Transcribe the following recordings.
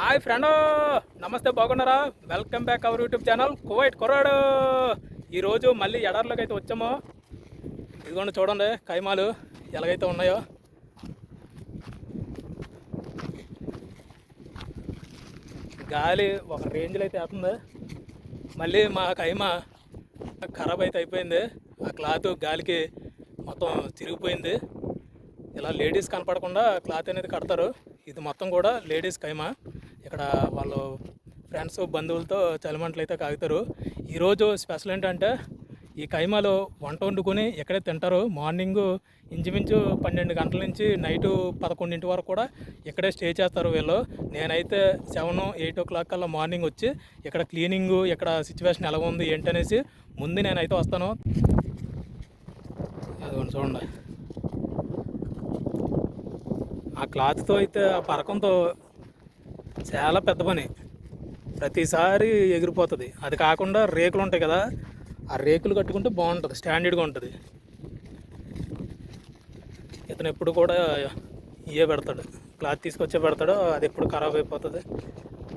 Hi friend నమస్తే బాగున్నారా? Welcome back our YouTube channel Kuwait కుర్రాడు. ఈరోజు మళ్ళీ ఎడార్లోకి అయితే వచ్చాము. ఇదిగోండి చూడండి కైమాలు ఎలాగైతే ఉన్నాయో. గాలి ఒక రేంజ్లో అయితే వేస్తుంది. మళ్ళీ మా కైమ ఖరాబ్ అయితే అయిపోయింది. ఆ క్లాత్ గాలికి మొత్తం తిరిగిపోయింది. ఇలా లేడీస్ కనపడకుండా క్లాత్ అనేది కడతారు. ఇది మొత్తం కూడా లేడీస్ కైమా. ఇక్కడ వాళ్ళు ఫ్రెండ్స్ బంధువులతో చలిమంటలు అయితే కాగుతారు ఈరోజు స్పెషల్ ఏంటంటే ఈ కైమాలో వంట వండుకొని ఎక్కడే తింటారు. మార్నింగ్ ఇంచుమించు పన్నెండు గంటల నుంచి నైటు పదకొండింటి వరకు కూడా ఇక్కడే స్టే చేస్తారు వీళ్ళు. నేనైతే సెవెన్ ఎయిట్ ఓ క్లాక్ కల్లా మార్నింగ్ వచ్చి ఇక్కడ క్లీనింగ్ ఇక్కడ సిచ్యువేషన్ ఎలా ఉంది ఏంటనేసి ముందు నేనైతే వస్తాను. అదిగోండి చూడండి. ఆ క్లాత్తో అయితే ఆ పరకంతో చాలా పెద్ద పని. ప్రతిసారి ఎగిరిపోతుంది. అది కాకుండా రేకులు ఉంటాయి కదా ఆ రేకులు కట్టుకుంటే బాగుంటుంది స్టాండర్డ్గా ఉంటుంది. ఇతను ఎప్పుడు కూడా ఇవే పెడతాడు. క్లాత్ తీసుకొచ్చే పెడతాడు అది ఎప్పుడు ఖరాబ్ అయిపోతుంది.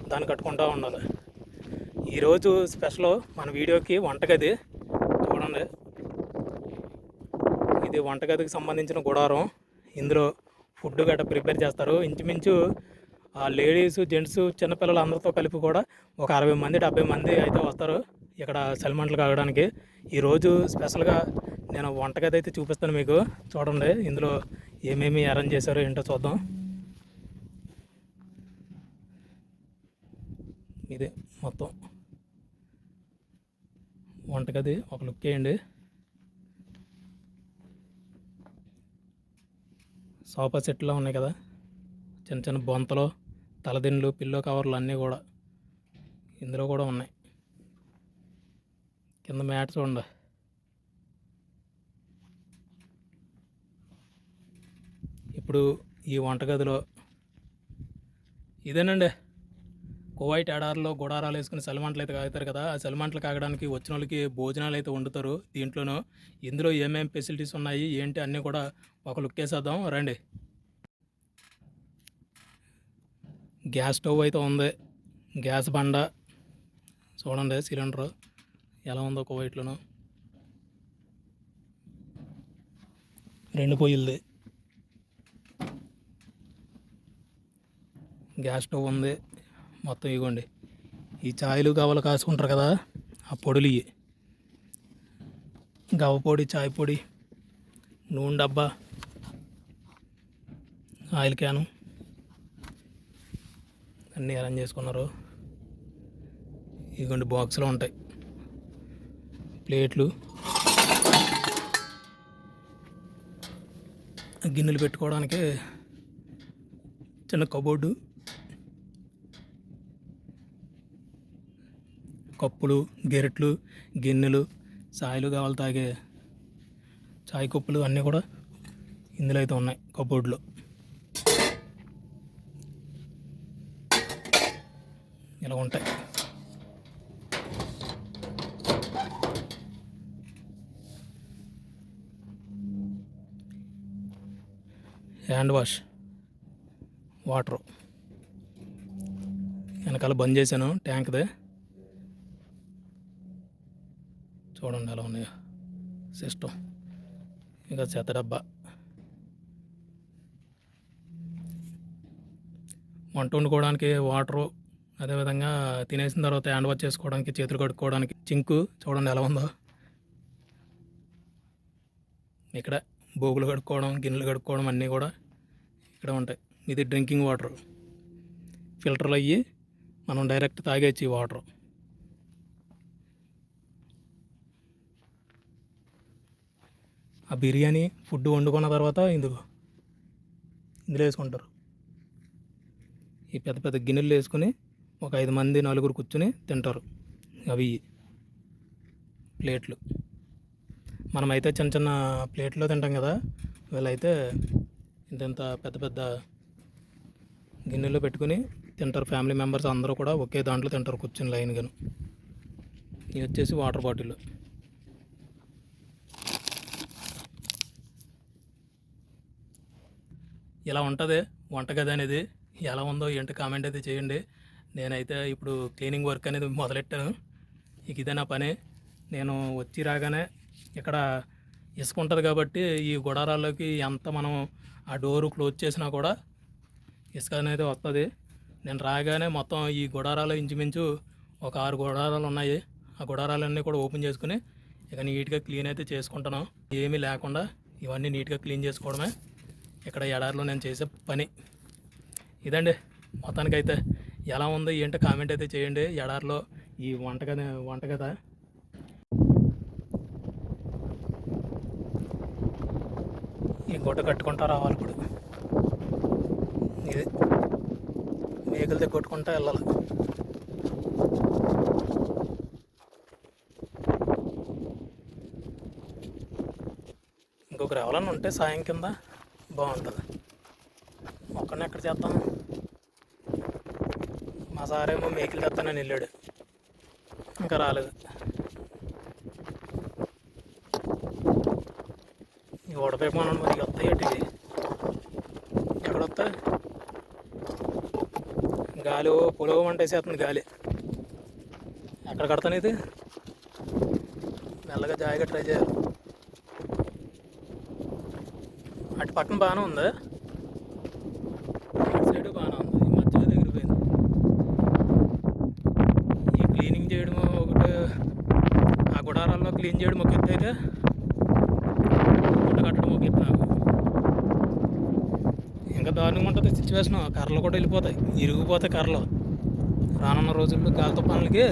దాన్ని కట్టుకుంటూ ఉండాలి. ఈరోజు స్పెషల్ మన వీడియోకి వంటగది చూడండి. ఇది వంటగదికి సంబంధించిన గుడారం. ఇందులో ఫుడ్ గట్రా ప్రిపేర్ చేస్తారు. ఇంచుమించు ఆ లేడీస్ జెంట్స్ చిన్నపిల్లలు అందరితో కలిపి కూడా ఒక అరవై మంది డెబ్బై మంది అయితే వస్తారు ఇక్కడ సెల్మంటలు కాగడానికి ఈరోజు స్పెషల్గా నేను వంటగది అయితే చూపిస్తాను మీకు. చూడండి ఇందులో ఏమేమి అరేంజ్ చేశారో ఏంటో చూద్దాం. ఇది మొత్తం. వంటగది ఒక లుక్ వేయండి సోఫా సెట్లో ఉన్నాయి కదా చిన్న చిన్న బొంతలు. తలదిండ్లు పిల్లో కవర్లు అన్నీ కూడా ఇందులో కూడా ఉన్నాయి. కింద మ్యాట్ చూడండి. ఇప్పుడు ఈ వంటగదిలో ఇదేనండి. కువైట్ ఎడారిలో గుడారాలు వేసుకుని సలిమంటలు అయితే కాగుతారు కదా ఆ సెలమంటలు కాగడానికి వచ్చిన వాళ్ళకి భోజనాలు అయితే వండుతారు దీంట్లోనూ. ఇందులో ఏమేమి ఫెసిలిటీస్ ఉన్నాయి ఏంటి అన్నీ కూడా ఒక లుక్ వేసేద్దాం. రండి. గ్యాస్ స్టవ్ అయితే ఉంది. గ్యాస్ బండ చూడండి సిలిండర్ ఎలా ఉందో కువైట్లోనూ రెండు పొయ్యిలది. గ్యాస్ స్టవ్ ఉంది. మొత్తం ఇగోండి. ఈ ఛాయలు గవ్వలు కాసుకుంటారు కదా ఆ పొడులు ఇవి గవ్వ పొడి చాయ్ పొడి నూనె డబ్బా ఆయిల్ క్యాను. అన్నీ అరేంజ్ చేసుకున్నారు. ఇదిగోండి బాక్స్లో ఉంటాయి. ప్లేట్లు. గిన్నెలు పెట్టుకోవడానికి చిన్న కబోర్డు. కప్పులు గెరెట్లు గిన్నెలు చాయలు కావాలి తాగే చాయ్ కప్పులు అన్నీ కూడా ఇందులో అయితే ఉన్నాయి కబోర్డులో. ఇలా ఉంటాయి. Hand wash water. వెనకాల బంద్ చేశాను ట్యాంక్దే. చూడండి ఎలా ఉన్నాయో సిస్టమ్ ఇంకా చెత్త డబ్బా. వంట వండుకోవడానికి వాటరు అదేవిధంగా తినేసిన తర్వాత హ్యాండ్ వాష్ చేసుకోవడానికి చేతులు కడుక్కోవడానికి చింకు చూడండి ఎలా ఉందో. ఇక్కడ బోగులు కడుక్కోవడం గిన్నెలు కడుక్కోవడం అన్నీ కూడా ఇక్కడ ఉంటాయి. ఇది డ్రింకింగ్ వాటర్. ఫిల్టర్లు అయ్యి మనం డైరెక్ట్ తాగేచ్చు ఈ వాటర్. ఆ బిర్యానీ ఫుడ్ వండుకున్న తర్వాత ఇందుకు ఇందులో వేసుకుంటారు. ఈ పెద్ద పెద్ద గిన్నెలు వేసుకుని ఒక ఐదు మంది నలుగురు కూర్చుని తింటారు అవి ప్లేట్లు. మనమైతే చిన్న చిన్న ప్లేట్లో తింటాం కదా వీళ్ళైతే ఇంత పెద్ద పెద్ద గిన్నెలో పెట్టుకుని తింటారు. ఫ్యామిలీ మెంబర్స్ అందరూ కూడా ఒకే దాంట్లో తింటారు కూర్చుని లైన్గాను. ఇది వచ్చేసి వాటర్ బాటిల్. ఇలా ఉంటుంది. వంటగది అనేది ఎలా ఉందో ఏంటి కామెంట్ అయితే చేయండి. నేనైతే ఇప్పుడు క్లీనింగ్ వర్క్ అనేది మొదలెట్టాను. ఇక ఇదే నా పని. నేను వచ్చి రాగానే ఇక్కడ ఇసుక ఉంటుంది కాబట్టి ఈ గుడారాల్లోకి ఎంత మనం ఆ డోరు క్లోజ్ చేసినా కూడా ఇసుక అనేది వస్తుంది నేను రాగానే మొత్తం ఈ గుడారాలు ఇంచుమించు ఒక ఆరు గుడారాలు ఉన్నాయి. ఆ గుడారాలన్నీ కూడా ఓపెన్ చేసుకుని ఇక నీట్గా క్లీన్ అయితే చేసుకుంటాను ఏమీ లేకుండా ఇవన్నీ నీట్గా క్లీన్ చేసుకోవడమే. ఇక్కడ ఎడారిలో నేను చేసే పని. ఇదండి. మొత్తానికైతే ఎలా ఉందో? ఏంటో? కామెంట్ అయితే చేయండి. ఎడారిలో ఈ వంటగది వంటగద. ఈ గుడ్డ కట్టుకుంటా రావాలి ఇప్పుడు. ఇది మేకలతో కొట్టుకుంటా వెళ్ళాలి. ఇంకొకరు ఎవరన్నా ఉంటే సాయం కింద బాగుంటుంది. ఒక్కడిని ఎక్కడ చేస్తాను ఆ సారేమో మేకలు తెస్తానని వెళ్ళాడు. ఇంకా రాలేదు. ఈ ఉడపేపమన్నాను మరి వస్తాయి అటు ఎక్కడొస్తా ఎక్కడ గాలి పొలవ వంటేసేస్తుంది గాలి. ఎక్కడ కడతాను ఇది? మెల్లగా జాయిగా ట్రై చేయాలి. అటు పక్కన బాగానే ఉందా అటు సైడ్ బాగానే ఉంది ఈ మధ్యలో ఎగిరిపోయింది క్లీన్ చేయడము చేయడం ఒకటి ఆ గుడారాల్లో క్లీన్ చేయడం ఒక ఎత్తు అయితే గుడ్డ కట్టడం ఒక ఎత్తు నాకు. ఇంకా దారుణంగా ఉంటుంది సిచ్యువేషన్ కర్రలు కూడా వెళ్ళిపోతాయి. ఇరిగిపోతాయి కర్రలు. రానున్న రోజుల్లో గాలి పనులకి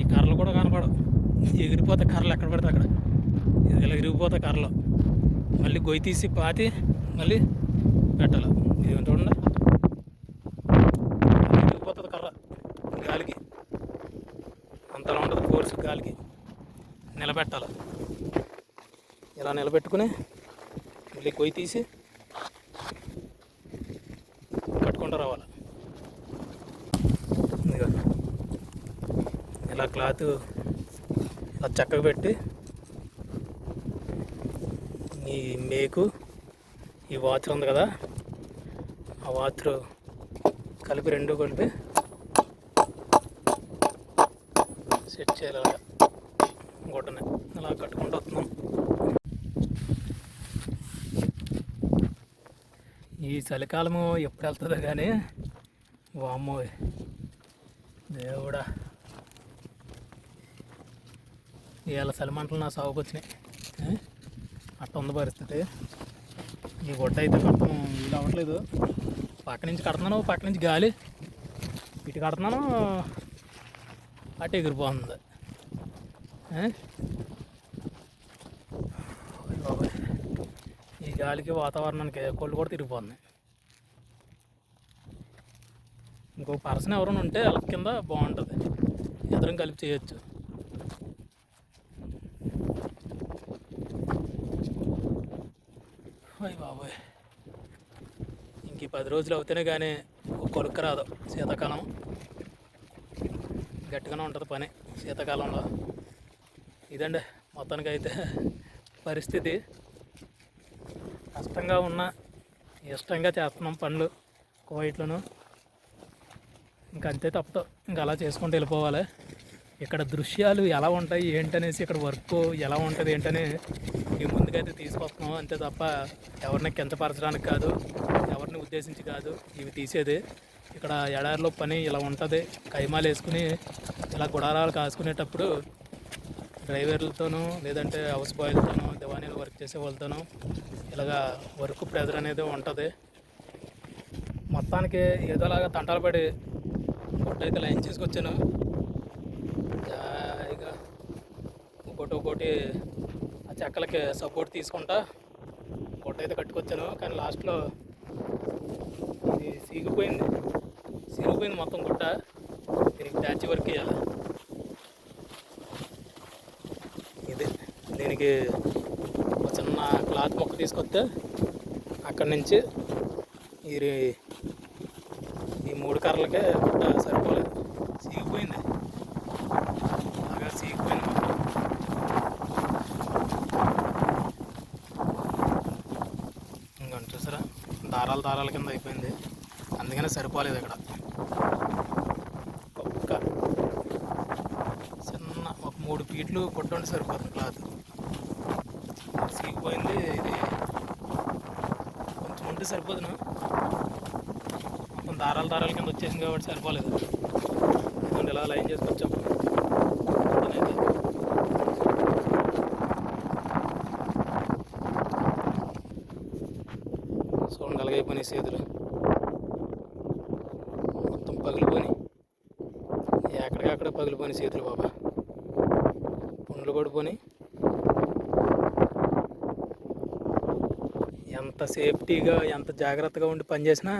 ఈ కర్రలు కూడా కనపడవు. ఎగిరిపోతాయి కర్రలు ఎక్కడ పడితే అక్కడ. ఇది ఇలా ఇరిగిపోతాయి కర్రలు. మళ్ళీ గొయ్యి తీసి పాతి మళ్ళీ పెట్టాలి. ఇది చూడండి ఇరిగిపోతుంది కర్ర గాలికి అంతలా ఉంటుంది ఫోర్స్ గాలికి నిలబెట్టాలి. ఇలా నిలబెట్టుకుని మళ్ళీ కొయ్యి తీసి కట్టుకుంటూ రావాలి. ఇలా క్లాత్ ఇలా చక్కగా పెట్టి ఈ మేకు ఈ వాచ్ ఉంది కదా ఆ వాచ్ కలిపి రెండు కలిపి సెట్ చేయాలి అలాగా అలా కట్టుకుంటూ వస్తున్నాం. ఈ చలికాలము ఎప్పుడు వెళ్తుందో కానీ వామ్మో దేవుడా. ఇవాళ చలిమంటలు నా సాగుకు వచ్చినాయి. అట్ట ఉంది పరిస్థితి. ఈ గుడ్డ అయితే మొత్తం వీలు అవ్వట్లేదు. పక్క నుంచి కడుతున్నాను పక్క నుంచి గాలి. ఇటు కడుతున్నాను అటు ఎగిరిపోతుంది ఏ? ఓయ్ బాబోయ్. ఈ గాలికి వాతావరణానికి కొళ్ళు కూడా తిరిగిపోతుంది ఇంకో పర్సన్ ఎవరైనా ఉంటే వాళ్ళ కింద బాగుంటుంది. ఇద్దరం కలిపి చేయొచ్చు. అయ్య బాబోయ్. ఇంక పది రోజులు అవుతేనే కానీ ఒక కొడుకు రాదు శీతాకాలం. గట్టిగానే ఉంటుంది పని శీతాకాలంలో. ఇదండి మొత్తానికి అయితే పరిస్థితి. కష్టంగా ఉన్న ఇష్టంగా చేస్తున్నాం పనులు కువైట్లోను ఇంకా అంతే తప్పదు. ఇంకా అలా చేసుకుంటూ వెళ్ళిపోవాలి. ఇక్కడ దృశ్యాలు ఎలా ఉంటాయి ఏంటనేసి ఇక్కడ వర్క్ ఎలా ఉంటుంది ఏంటని ఈ ముందుకైతే తీసుకొస్తున్నాం. అంతే తప్ప ఎవరిని కించపరచడానికి కాదు ఎవరిని ఉద్దేశించి కాదు ఇవి తీసేది. ఇక్కడ ఎడారిలో పని ఇలా ఉంటుంది. కైమాలు వేసుకుని ఇలా గుడారాలు కాసుకునేటప్పుడు డ్రైవర్లతోనూ లేదంటే హౌస్ బాయ్లతోనూ దివానీలు వర్క్ చేసే వాళ్ళతోనూ ఇలాగా వర్క్ ప్రెజర్ అనేది ఉంటుంది. మొత్తానికి ఏదోలాగా తంటాలు పడి గుడ్డ అయితే లైన్ చేసుకొచ్చాను. జాయిగా ఒకటి ఒకటి ఆ చెక్కలకి సపోర్ట్ తీసుకుంటా. ఫోటో అయితే కట్టుకొచ్చాను కానీ లాస్ట్లో ఇది సీగిపోయింది. సీగిపోయింది మొత్తం గుట్ట. దీనికి ప్యాచ్ వర్క్ చేయాలి ఇది దీనికి పాత మొక్క తీసుకొస్తే అక్కడి నుంచి ఈ ఈ మూడు కర్రలకే గుడ్డ సరిపోలేదు. సీగిపోయింది బాగా సీగిపోయింది మొత్తం. చూసారా? దారాలు దారాల కింద అయిపోయింది. అందుకనే సరిపోలేదు ఇక్కడ. ఒక్క చిన్న ఒక మూడు ఫీట్లు కొట్టండి సరిపోతుంది క్లాత్ సీగిపోయింది ఇది కొంచెం ఉంటే సరిపోదును మొత్తం దారాల దారాల కింద వచ్చేసింది కాబట్టి సరిపోలేదు. ఎందుకంటే ఇలా లైన్ చేసుకొచ్చాం ఇదైతే చూడండి అలాగైపోయినాయి చేతులు. మొత్తం పగిలిపోయినాయి. ఎక్కడికక్కడ పగిలిపోయిన చేతులు బాబా. పుండ్లు పడిపోయి ఎంత సేఫ్టీగా ఎంత జాగ్రత్తగా ఉండి పనిచేసినా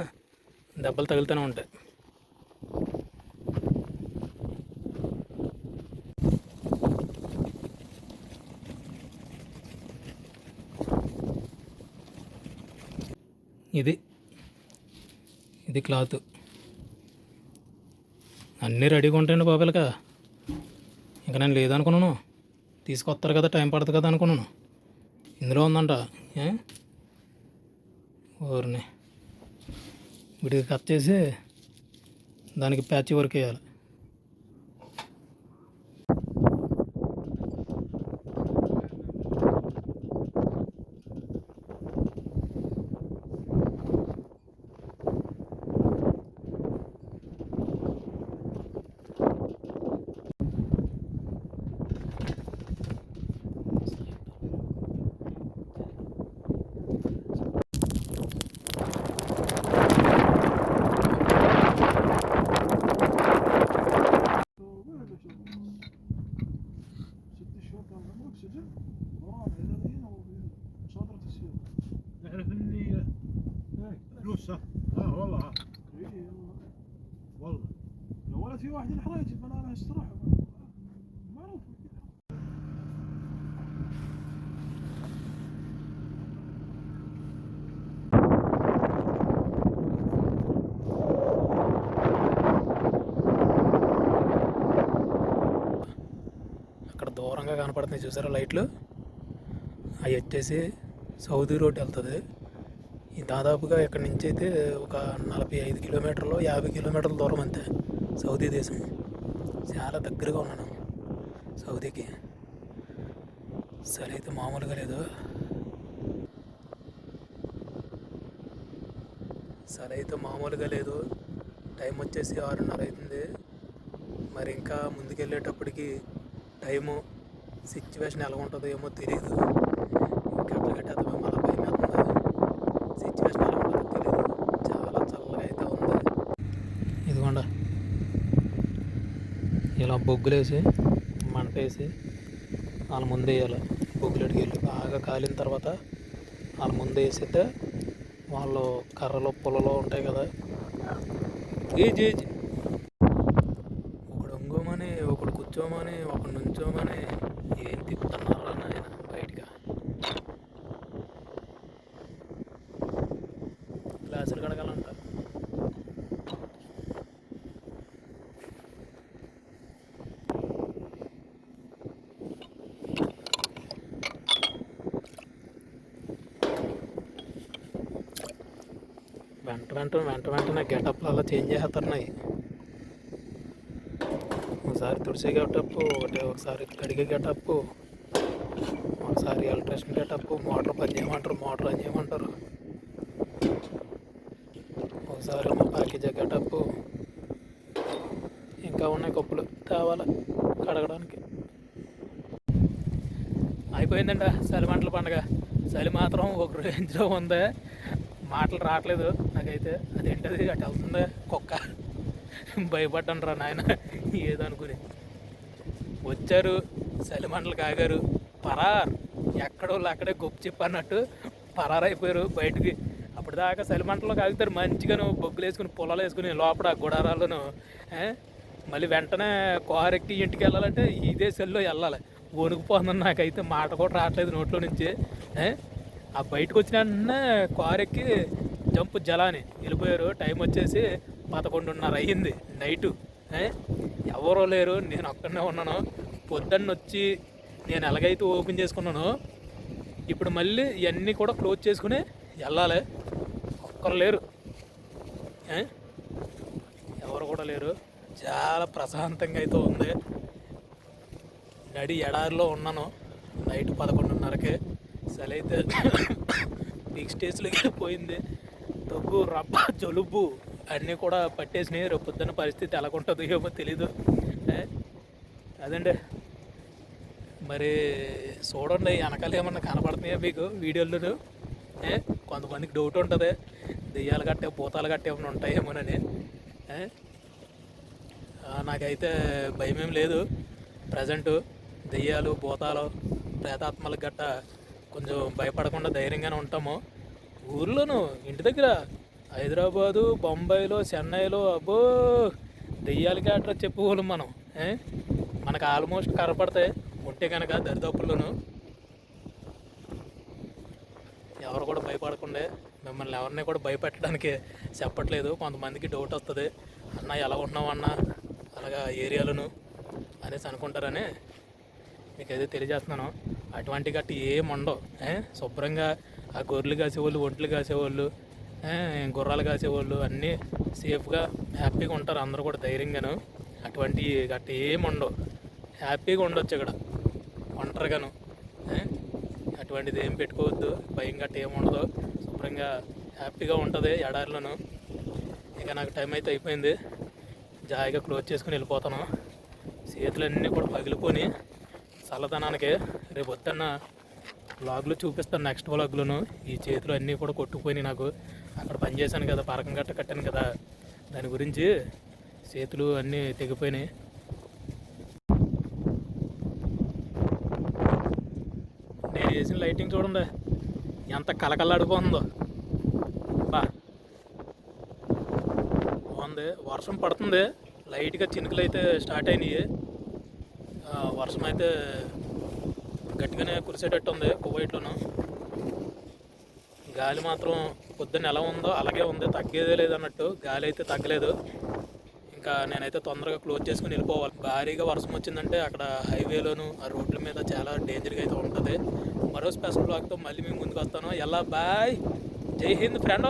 దెబ్బలు తగులుతూనే ఉంటాయి. ఇది. ఇది క్లాత్. అన్నీ రెడీగా ఉంటాయండి బాబాలక ఇంకా నేను లేదనుకున్నాను. తీసుకొస్తారు కదా టైం పడుతుంది కదా అనుకున్నాను. ఇందులో ఉందంట ఏ? ఊరిని. వీటికి కట్ చేసి దానికి ప్యాచ్ వర్క్ వేయాలి. في واحد الحرايج يبغى لها استراحة. معروف. అక్కడ దూరంగా కనపడుతున్నాయి చూసారా లైట్లు అవి వచ్చేసి సౌదీ రోడ్ వెళ్తుంది ఈ దాదాపుగా ఇక్కడ నుంచి అయితే ఒక నలభై ఐదు కిలోమీటర్లు యాభై కిలోమీటర్ల దూరం అంతే సౌదీ దేశం. చాలా దగ్గరగా ఉన్నాను సౌదీకి. సరే అయితే మామూలుగా లేదు. సరే అయితే మామూలుగా లేదు. టైం వచ్చేసి ఆరున్నర అవుతుంది మరి ఇంకా ముందుకెళ్ళేటప్పటికి టైము సిచ్యువేషన్ ఎలా ఉంటుందో ఏమో తెలియదు గట్ల గట్టేద్దాం మళ్ళీ భయం వేస్తుంది సిచ్యువేషన్ ఎలా ఉంటుందో తెలియదు చాలా చల్లగా అయితే ఉంది ఇదిగోండి ఇలా బొగ్గులేసి మంట వేసి వాళ్ళ ముందు వేయాలి బొగ్గులడికి వెళ్ళి బాగా కాలిన తర్వాత వాళ్ళ ముందు వేసితే వాళ్ళు కర్రలు పొలలో ఉంటాయి కదా. ఏజ్ ఏజ్ ఒకడు ఉంగోమని ఒకడు కూర్చోమని ఒకడు నుంచోమని వెంట వెంట వెంట వెంటనే గెటప్లు అలా చేంజ్ చేస్తున్నాయి ఒకసారి తుడిసే గెటప్ ఒకటి ఒకసారి కడిగే గెటప్ ఒకసారి ఎలక్ట్రిషన్ గెటప్ మోటార్ పని చేయమంటారు మోటార్ అని చేయమంటారు. ఒకసారి ఏమో ప్యాకేజ్ గెటప్ ఇంకా ఉన్నాయి కప్పులు తేవాలి కడగడానికి. అయిపోయిందంట చలి మంటల పండగ. చలి మాత్రం ఒక రేంజ్లో ఉంది. మాటలు రావట్లేదు. నాకైతే అదేంటది? అటు వెళ్తుంది కుక్క. భయపడ్డాను రా నాయన. ఏదనుకుని వచ్చారు. చలిమంటలు కాగారు. పరార్. ఎక్కడో అక్కడే గొప్ప చెప్పన్నట్టు పరార్ అయిపోయారు బయటికి. అప్పటిదాకా చలిమంటలు కాగుతారు మంచిగాను బొగ్గులు వేసుకుని పొలాలు వేసుకుని లోపల గుడారాలను మళ్ళీ వెంటనే కోరెక్కి ఇంటికి వెళ్ళాలంటే ఇదే సెల్లో వెళ్ళాలి. వణుకుపోతుంది నాకైతే మాట కూడా రావట్లేదు నోట్లో నుంచి ఆ బయటకు వచ్చిన వెంటనే కారెక్కి జంప్ జలాని. వెళ్ళిపోయారు టైం వచ్చేసి పదకొండున్నర అయ్యింది నైటు. ఎవరో లేరు నేను అక్కడనే ఉన్నాను. పొద్దున్న వచ్చి నేను ఎలాగైతే ఓపెన్ చేసుకున్నానో ఇప్పుడు మళ్ళీ ఇవన్నీ కూడా క్లోజ్ చేసుకుని వెళ్ళాలి. ఒక్కరు లేరు. ఎవరు కూడా లేరు. చాలా ప్రశాంతంగా అయితే ఉంది. నడి ఎడారిలో ఉన్నాను. నైట్ పదకొండున్నరకే. అసలు అయితే పీక్ స్టేజ్లోకి పోయింది దగ్గు రబ్బ జలుబు అన్నీ కూడా పట్టేసినాయి. రేపు పొద్దున్న పరిస్థితి ఎలాగుంటుందో ఏమో తెలీదు. అదండి మరి చూడండి వెనకాల ఏమన్నా కనపడుతున్నాయా మీకు వీడియోలను ఏ? కొంతమందికి డౌట్ ఉంటుంది. దెయ్యాలు గట్టే భూతాలు గట్టే ఏమైనా ఉంటాయేమోనని. నాకైతే భయం ఏం లేదు. ప్రజెంటు దెయ్యాలు భూతాలు ప్రేతాత్మలకు గట్ట కొంచెం భయపడకుండా ధైర్యంగానే ఉంటాము. ఊర్లోను ఇంటి దగ్గర హైదరాబాదు బొంబాయిలో చెన్నైలో అబ్బో దెయ్యాలకి అట్లా చెప్పుకోలేం మనం ఏ? మనకు ఆల్మోస్ట్ కనపడతాయి. ఉంటే కనుక దరిదాపుల్లోను. ఎవరు కూడా భయపడకుండా మిమ్మల్ని ఎవరిని కూడా భయపెట్టడానికి చెప్పట్లేదు. కొంతమందికి డౌట్ వస్తుంది అన్న ఎలా ఉన్నావు అన్న? అలాగా ఏరియాలను? అనేసి అనుకుంటారని మీకు అయితే తెలియజేస్తున్నాను. అటువంటి గట్టి ఏం ఉండవు. శుభ్రంగా ఆ గొర్రెలు కాసేవాళ్ళు ఒంట్లు కాసేవాళ్ళు గుర్రాలు కాసేవాళ్ళు అన్నీ సేఫ్గా హ్యాపీగా ఉంటారు అందరూ కూడా ధైర్యంగాను. అటువంటి గట్టి ఏం ఉండవు. హ్యాపీగా ఉండొచ్చు ఇక్కడ. ఒంటరిగాను. అటువంటిది ఏం పెట్టుకోవద్దు. భయం గట్ట ఏమి ఉండదు. శుభ్రంగా హ్యాపీగా ఉంటుంది ఎడారిలోను. ఇక నాకు టైం అయితే అయిపోయింది. జాయిగా క్లోజ్ చేసుకుని వెళ్ళిపోతాను. చేతులన్నీ కూడా పగిలిపోయి చల్లదనానికి రేపు వద్దన్న బ్లాగ్లో చూపిస్తాను నెక్స్ట్ వ్లాగ్లోను ఈ చేతులు అన్నీ కూడా కొట్టుకుపోయినాయి నాకు. అక్కడ పని చేశాను కదా పరకం గట్ట కట్టాను కదా. దాని గురించి చేతులు అన్నీ తెగిపోయినాయి. నేను వేసిన లైటింగ్ చూడండి ఎంత కలకల్లాడిపోతుందో బా. బాగుంది. వర్షం పడుతుంది. లైట్గా చినుకులు అయితే స్టార్ట్ అయినాయి. వర్షం అయితే గట్టిగానే కురిసేటట్టు ఉంది కువైట్లోనూ. గాలి మాత్రం పొద్దున్న ఎలా ఉందో అలాగే ఉంది తగ్గేదే లేదన్నట్టు. గాలి అయితే తగ్గలేదు. ఇంకా నేనైతే తొందరగా క్లోజ్ చేసుకుని వెళ్ళిపోవాలి. భారీగా వర్షం వచ్చిందంటే అక్కడ హైవేలోను ఆ రోడ్ల మీద చాలా డేంజర్గా అయితే ఉంటుంది. మరో స్పెషల్ బ్లాక్తో మళ్ళీ మేము ముందుకు వస్తాను. ఎలా బాయ్. జై హింద్ ఫ్రెండ్!